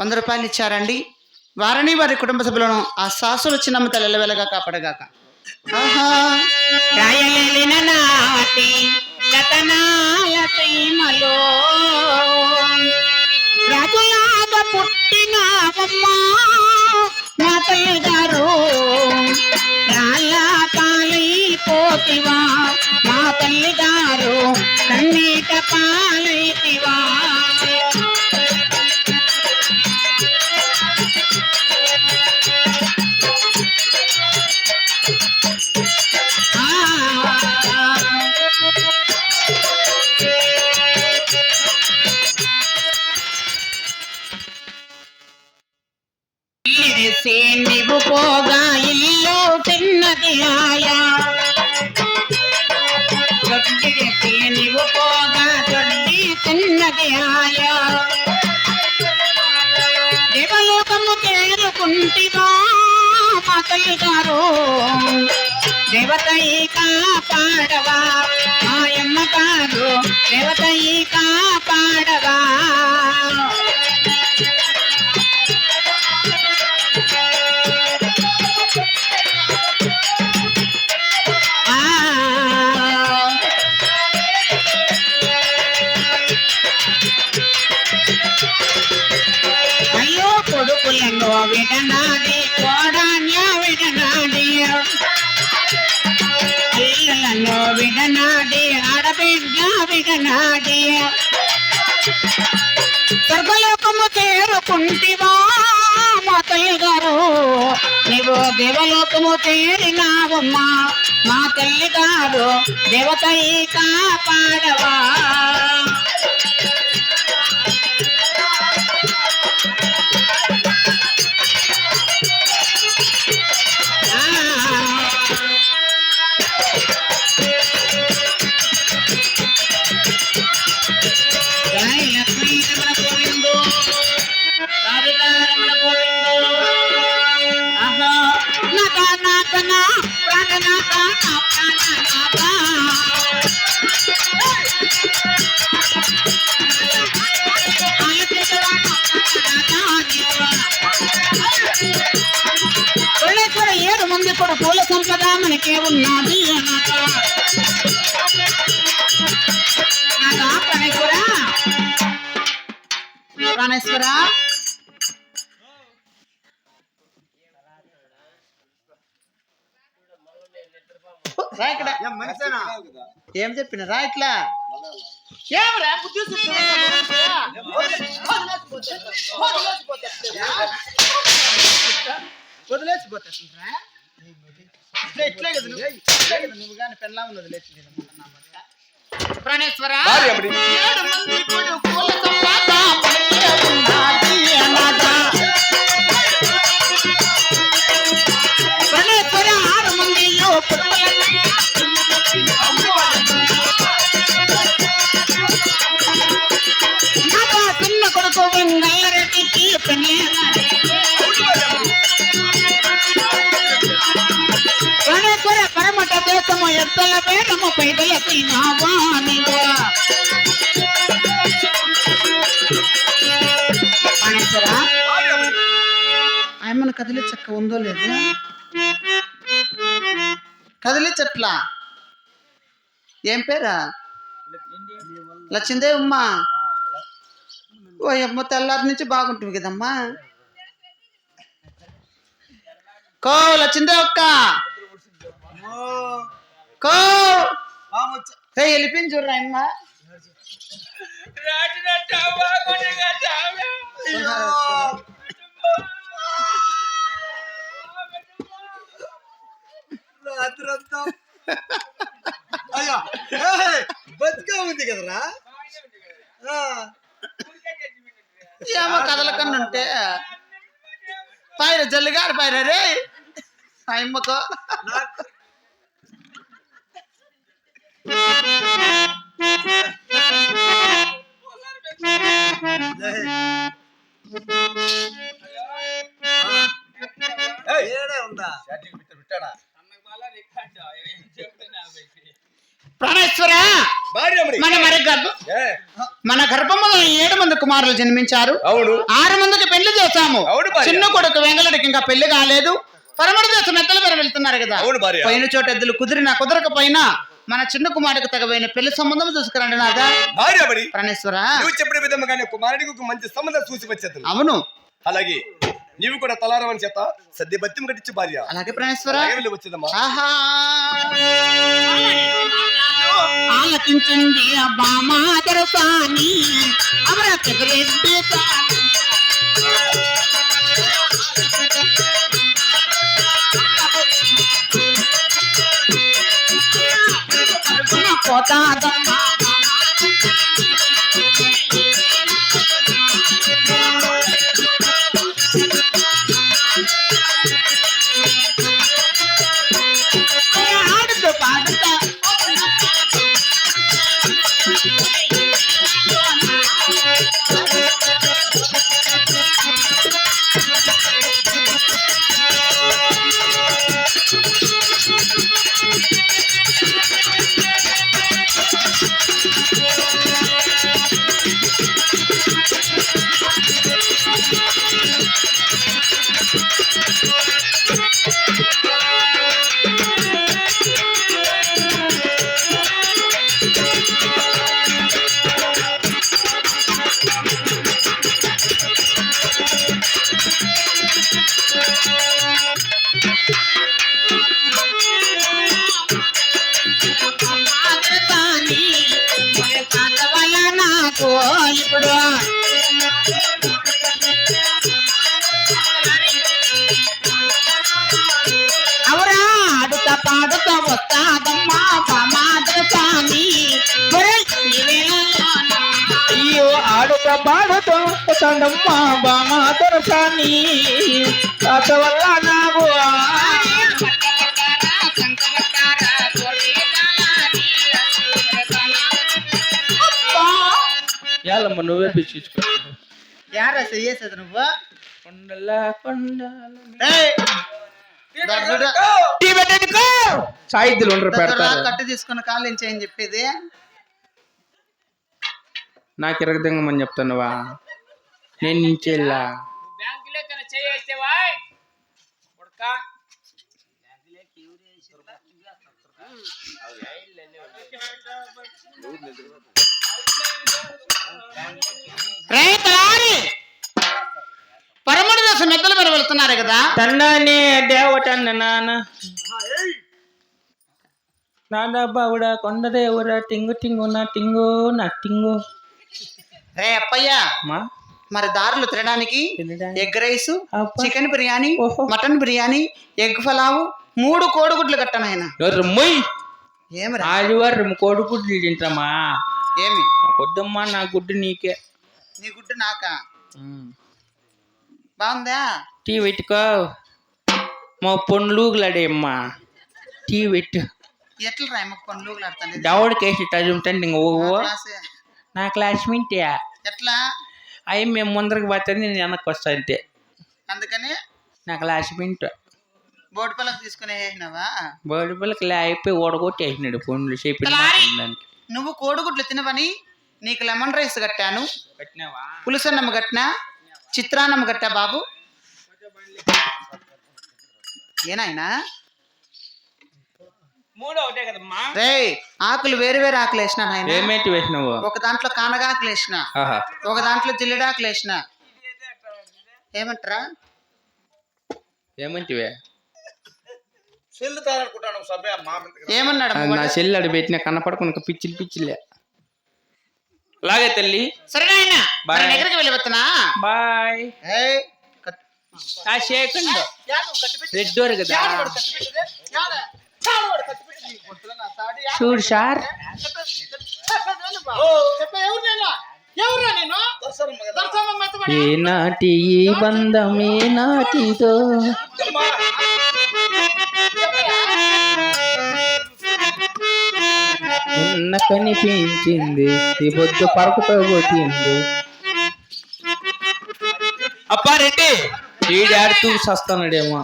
వంద రూపాయలు ఇచ్చారండి. వారిని వారి కుటుంబ సభ్యులను ఆ సాసులు చిన్నమ్మ తల్లి కాపాడగాక ఆహా. నాటి మా తల్లిదారు కన్నీట పాలైతివా. తిన్నది ఆయా దేవలోకము చేరుకుంటివా మా తల్లి గారు దేవతయి కాపాడవా? మాయమ్మ గారు దేవతయి కాపాడవా? విడనాడి కోడాన్య విడనాడి. పిల్లలను విడనాడి ఆడబిడ్డ విడనాడి. స్వర్గలోకము చేరుకుంటివా మా తల్లి గారు? నీవు దేవలోకము చేరినావమ్మా మా తల్లి గారు దేవతయి కాపాడవా? మనకే ఉన్నది ప్రణేశ్వర ఏం చెప్పిన? రా ఇట్లా. ఏమరా? బుద్ధి వదిలేసిపోతా? ప్రాణేశ్వర. ఏడు మంది కొడుకుల ఎత్తల వేదము పైదలకి నావానిగా ప్రణేశ్వర ఆయమ్మను కదిలే చెక్క ఉందో లేదు? కదిలే చెట్ల? ఏం పేరా? లచ్చిందే ఉమ్మా ఓ అమ్మ తెల్లారి నుంచి బాగుంటుంది కదమ్మా. కో లచ్చిందే ఒక్క చూడరా అమ్మ. అయ్యా. ఏయ్, బతికే ఉంది కదరా. ఏమో కదలకన్నా ఉంటే పైర జల్లిగాడు పైర అమ్మకో. మన మరి గర్భ ఏ? మన గర్భములో ఏడు మంది కుమారులు జన్మించారు. అవును. ఆరు మందికి పెళ్ళి చేశాము. చిన్న కొడుకు వెంగళడికి ఇంకా పెళ్ళి కాలేదు. పరమడు దేశం మెత్తల పేరు వెళ్తున్నారు కదా. పోయిన చోట ఎద్దులు కుదిరినా కుదరకపోయినా మన చిన్న కుమారుడికి తగబోయిన పెళ్ళి సంబంధం చూసుకురండి నాదా ప్రాణేశ్వర. నువ్వు చెప్పిన విధంగానే కుమారుడికి మంచి సంబంధం చూసి వచ్చేది. అవును. అలాగే. నీవు కూడా తలారవని చేత సద్ది బత్తిం కట్టించు భార్య. అలాగే ప్రాణేశ్వర. వచ్చేదమ్మా. ఆలకించండి అబ్బా మాదర సాని పాడుతా వస్తాదమ్మా మాదరసాని అయ్యో ఆడుత పాడుతూ తండమ్మ బామా దొరసాని తాత వల్ల నాకు ఏలమ్మ నువ్వే పిచ్చుకో యారా చెయ్యేసేది నువ్వు పెడతారు కట్టు తీసుకున్న కాళ్ళు ఏం చేయని చెప్పేది నాకు ఇరగదంగమని చెప్తున్నావా నేను నించెల్లా రైతులారి వెళ్తున్నారు కదా? తన్నానే దేవటన్న నాన్న. నాన్న బావుడా కొండదేవురా టింగు టింగు నా టింగు నా టింగు. రే అప్పయ్య మా? మరి దారులు తినడానికి. Egg rice. Chicken biryani. Mutton biryani egg pulao మూడు కోడిగుడ్లు కట్టనాయన ఏమిరా ఆదివారం కోడిగుడ్లు తింటామా? ఏమి? పొద్దుమ్మా నా గుడ్డు నీకే. నీ గుడ్డు నాకా? బాగుందా? టీ పెట్టుకో. మా పొన్లుగులాడేమ్మా టీ పెట్టు. ఎట్లా రాయమ్మ పనులు ఆడతాను దవడకేసి తజుంటండి ఇంక ఓ. నా క్లాస్మేట్ ఎట్లా? అవి మేము ముందరికి పోతే నేను వెనక్కి వస్తా అంతే. అందుకని? నా క్లాస్మేట్ బోర్డు పిల్లకి తీసుకుని వేసినావా? బోడి పిల్లకి అయిపోయి ఓడగొట్టేసినాడు ఫోన్లు చేపి దానికి నువ్వు కోడిగుడ్లు తినవని నీకు లెమన్ రైస్ కట్టాను. పెట్టినావా పులుసన్నమ్మ కట్టినా? చిత్రాన్నమ్మ కట్టా బాబు? ఏనాయనా రే ఆకులు వేరు వేరు ఆకులు వేసిన ఏమేంటి వేసినావు? ఒక దాంట్లో కానగాకులు వేసిన. ఒక దాంట్లో జిల్లిడాకులు వేసిన. ఏమంటారా? ఏమంటివే? ఏమన్నాడు? నా చెల్లి అడి పెట్టిన కన్నపడకుండా పిచ్చిలు పిచ్చిలే. అలాగే తల్లి. సరే నాయన. మరి దగ్గరికి వెళ్ళిపోతున్నా బాయ్ ఆ షేకండి. రెడ్డోరు కదా యా నువ్వు కట్టిపెట్టుదే. యాదే. చాలు వాడు కట్టిపెట్టు. నిన్న కనిపించింది. ఈ బొద్దు పరకుతో కొట్టింది అప్పారెడ్డి ఈడాడుతూ సస్తానడేమో